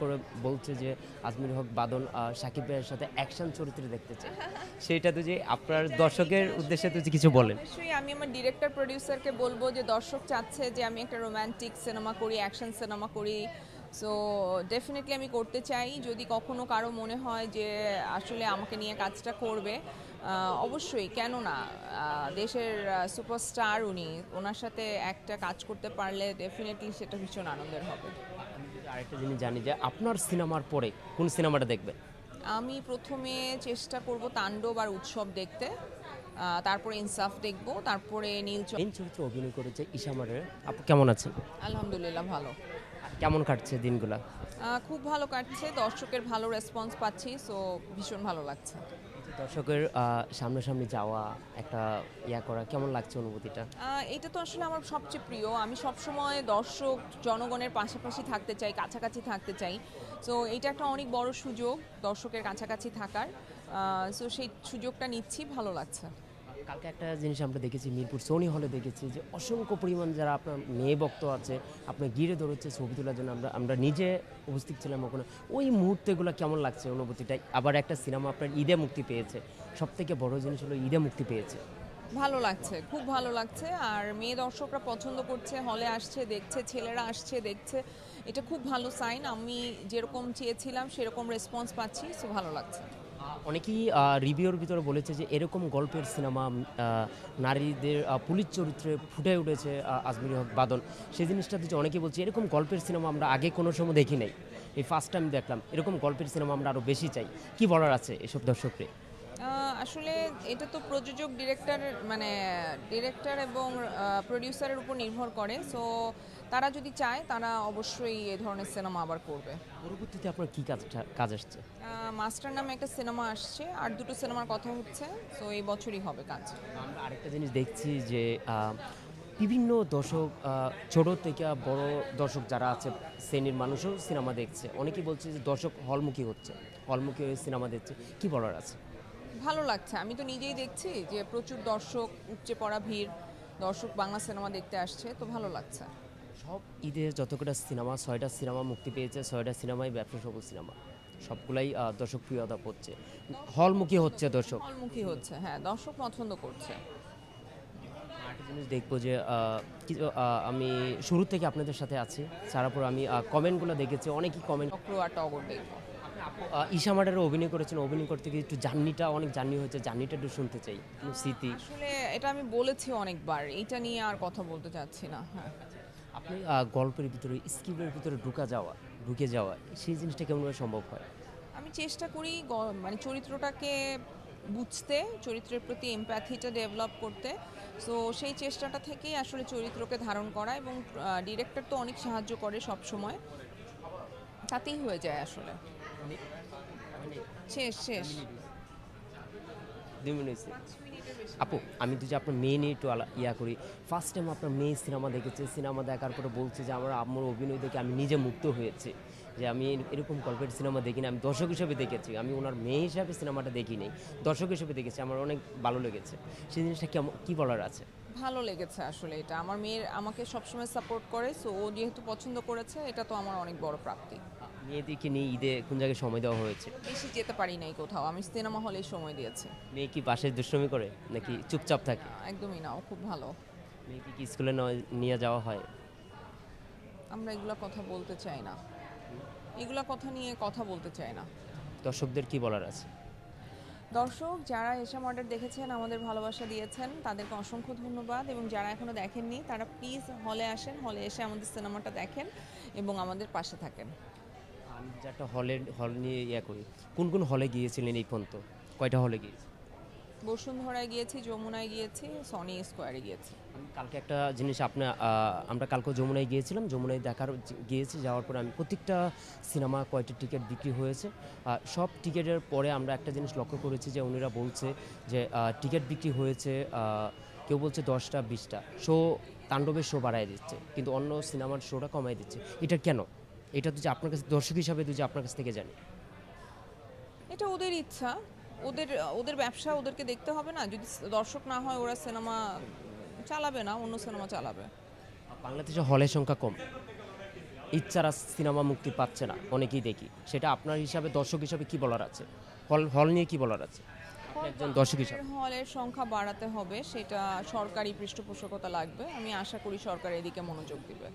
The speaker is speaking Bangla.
করে বলছে যে আজমির হক বাদল সাকিব ভাইয়ের সাথে অ্যাকশন চরিত্রে দেখতে চাই সেইটা তো যে আপনার দর্শকের উদ্দেশ্যে তো কিছু বলেন। অবশ্যই আমি আমার ডিরেক্টর প্রডিউসারকে বলব যে দর্শক চাচ্ছে যে আমি একটা রোমান্টিক সিনেমা করি অ্যাকশন সিনেমা করি। সো ডেফিনেটলি আমি করতে চাই। যদি কখনো কারও মনে হয় যে আসলে আমাকে নিয়ে কাজটা করবে অবশ্যই। কেন না দেশের সুপারস্টার উনি ওনার সাথে একটা কাজ করতে পারলে ডেফিনেটলি সেটা ভীষণ আনন্দের হবে। আরেকটা জিনিস জানি যে আপনার সিনেমার পরে কোন সিনেমাটা দেখবেন? আমি প্রথমে চেষ্টা করব তাণ্ডব আর উৎসব দেখতে। তারপরে ইনসাফ দেখব তারপরে নীল মেন চরিত্রে অভিনয় করেছে ঈশামারের আপু কেমন আছেন? আলহামদুলিল্লাহ ভালো। কেমন কাটছে দিনগুলা? খুব ভালো কাটছে দর্শকের ভালো রেসপন্স পাচ্ছি সো ভীষণ ভালো লাগছে। দর্শকের সামনাসামনি যাওয়া, একটা ইয়া করা, কেমন লাগছে অনুভূতিটা? এটা তো আসলে আমার সবচেয়ে প্রিয়। আমি সবসময় দর্শক, জনগণের পাশাপাশি থাকতে চাই, কাছাকাছি থাকতে চাই। সো এটা একটা অনেক বড় সুযোগ দর্শকের কাছাকাছি থাকার। সো সেই সুযোগটা নিচ্ছি, ভালো লাগছে। কালকে একটা জিনিস আমরা দেখেছি, মিরপুর সোনি হলে দেখেছি যে অসংখ্য পরিমাণ যারা আপনার মেয়ে ভক্ত আছে, আপনার গিরে ধরেছে ছবি তোলার জন্য, আমরা আমরা নিজে উপস্থিত ছিলাম ওখানে। ওই মুহূর্তেগুলো কেমন লাগছে অনুভূতিটা? আবার একটা সিনেমা আপনার ঈদে মুক্তি পেয়েছে। সব থেকে বড় জিনিস হলো ঈদে মুক্তি পেয়েছে। ভালো লাগছে, খুব ভালো লাগছে। আর মেয়ে দর্শকরা পছন্দ করছে, হলে আসছে, দেখছে, ছেলেরা আসছে, দেখছে। এটা খুব ভালো সাইন, আমি যেরকম চেয়েছিলাম, সেরকম রেসপন্স পাচ্ছি সো ভালো লাগছে। অনেকেই রিভিউর ভিতরে বলেছে যে এরকম গল্পের সিনেমা নারীদের পুলিশ চরিত্রে ফুটে উঠেছে আজমির হক বাদন সেই জিনিসটা যে অনেকেই বলছে এরকম গল্পের সিনেমা আমরা আগে কোনো সময় দেখি নাই। এই ফার্স্ট টাইম দেখলাম, এরকম গল্পের সিনেমা আমরা আরও বেশি চাই। কি বলার আছে এসব দর্শকরে আসলে এটা তো প্রযোজক ডিরেক্টর মানে ডিরেক্টর এবং প্রডিউসারের উপর নির্ভর করে। সো তারা যদি চায় তারা অবশ্যই এ ধরনের সিনেমা আবার করবে। পরবর্তীতে আপনার কি কাজটা কাজ আসছে? মাস্টার নামে একটা সিনেমা আসছে আর দুটো সিনেমার কথা হচ্ছে। সো এই বছরই হবে কাজ। আমরা আরেকটা জিনিস দেখছি যে বিভিন্ন দর্শক ছোট থেকে বড় দর্শক যারা আছে শ্রেণির মানুষও সিনেমা দেখছে। অনেকেই বলছে যে দর্শক হলমুখী হচ্ছে হলমুখী হয়ে সিনেমা দেখছে। কি বলার আছে? ভালো লাগছে। আমি তো নিজেই দেখছি যে প্রচুর দর্শক উপচে পড়া ভিড় দর্শক বাংলা সিনেমা দেখতে আসছে তো ভালো লাগছে। সব ঈদে যতকটা সিনেমা ছয়টা সিনেমা মুক্তি পেয়েছে ছয়টা সিনেমাই ব্যবসা সফল সিনেমা। সবগুলাই দর্শক প্রিয়তা পড়ছে হলমুখী হচ্ছে দর্শক। হলমুখী হচ্ছে হ্যাঁ দর্শক পছন্দ করছে। জিনিস দেখব যে আমি শুরু থেকে আপনাদের সাথে আছি। তারপর আমি কমেন্টগুলো দেখেছি অনেকই কমেন্ট চক্র আর টগর দেখব। ঈশামাডারও অভিনয় করেছেন অভিনয় করতে গিয়ে একটু জার্নিটা অনেক জার্নি হয়েছে জার্নিটা একটু শুনতে চাই স্মৃতি। আসলে এটা আমি বলেছি অনেকবার এইটা নিয়ে আর কথা বলতে চাচ্ছি না হ্যাঁ। আপনি গল্পের ভিতরে স্ক্রিপ্টের ভিতরে ঢুকা যাওয়া ঢুকে যাওয়া সেই জিনিসটা কেমনভাবে সম্ভব হয়? আমি চেষ্টা করি মানে চরিত্রটাকে বুঝতে চরিত্রের প্রতি এমপ্যাথিটা ডেভেলপ করতে। সো সেই চেষ্টাটা থেকেই আসলে চরিত্রকে ধারণ করা এবং ডিরেক্টর তো অনেক সাহায্য করে সব সময় তাতেই হয়ে যায় আসলে। শেষ শেষ। দুই মিনিট। আপু আমি তো যে আপনার মেয়ে নিয়ে একটু ইয়া করি ফার্স্ট টাইম আপনার মেয়ে সিনেমা দেখেছে সিনেমা দেখার পরে বলছে যে আমার আম্মুর অভিনয় দেখে আমি নিজে মুক্ত হয়েছে। যে আমি এরকম গল্পের সিনেমা দেখি না আমি দর্শক হিসেবে দেখেছি। আমি ওনার মেয়ে হিসাবে সিনেমাটা দেখিনি দর্শক হিসেবে দেখেছি আমার অনেক ভালো লেগেছে। সেই জিনিসটা কেমন কী বলার আছে? ভালো লেগেছে আসলে এটা। আমার মেয়ের আমাকে সবসময় সাপোর্ট করে সো ও যেহেতু পছন্দ করেছে এটা তো আমার অনেক বড় প্রাপ্তি। মেয়েদেরকে নিয়ে ঈদে কোন জায়গায় সময় দেওয়া হয়েছে? বেশি যেতে পারি নাই কোথাও। আমি সিনেমা হলে সময় দিয়েছি। মেয়ে কি পাশে দুষ্টমি করে? নাকি চুপচাপ থাকে? একদমই না ও খুব ভালো। মেয়েকে কি স্কুলে নিয়ে যাওয়া হয়? আমরা এগুলা কথা বলতে চাই না। এগুলা কথা নিয়ে কথা বলতে চাই না। দর্শকদের কি বলার আছে? দর্শক যারা এসব অর্ডার দেখেছেন আমাদের ভালোবাসা দিয়েছেন তাদেরকে অসংখ্য ধন্যবাদ। এবং যারা এখনও দেখেননি তারা প্লিজ হলে আসেন হলে এসে আমাদের সিনেমাটা দেখেন এবং আমাদের পাশে থাকেন। আমি যে একটা হলের হল নিয়ে ইয়া করি। কোন কোন হলে গিয়েছিলেন এই পর্যন্ত? কয়টা হলে গিয়েছি বসুন্ধরায় গিয়েছি যমুনায় গিয়েছি সনি স্কোয়ারে গিয়েছি। আমি কালকে একটা জিনিস আপনার আমরা কালকে যমুনায় গিয়েছিলাম যমুনায় দেখার গিয়েছি যাওয়ার পরে আমি প্রত্যেকটা সিনেমা কয়টা টিকিট বিক্রি হয়েছে। সব টিকিটের পরে আমরা একটা জিনিস লক্ষ্য করেছি যে উনিরা বলছে যে টিকিট বিক্রি হয়েছে কেউ বলছে দশটা বিশটা। শো তাণ্ডবের শো বাড়ায় দিচ্ছে কিন্তু অন্য সিনেমার শোটা কমাই দিচ্ছে। এটা কেন? এটা তো যে আপনার কাছে দর্শক হিসাবে তো যে আপনার কাছ থেকে জানি। এটা ওদের ইচ্ছা। ওদের ওদের ব্যবসা ওদেরকে দেখতে হবে না। যদি দর্শক না হয় ওরা সিনেমা চালাবে না অন্য সিনেমা চালাবে। বাংলাদেশে হলের সংখ্যা কম। ইচ্ছারা সিনেমা মুক্তি পাচ্ছে না অনেকেই দেখি। সেটা আপনার হিসাবে দর্শক হিসাবে কি বলার আছে? হল হল নিয়ে কি বলার আছে? একজন দর্শক হিসাবে। হলের সংখ্যা বাড়াতে হবে সেটা সরকারি পৃষ্ঠপোষকতা লাগবে। আমি আশা করি সরকার এদিকে মনোযোগ দিবে।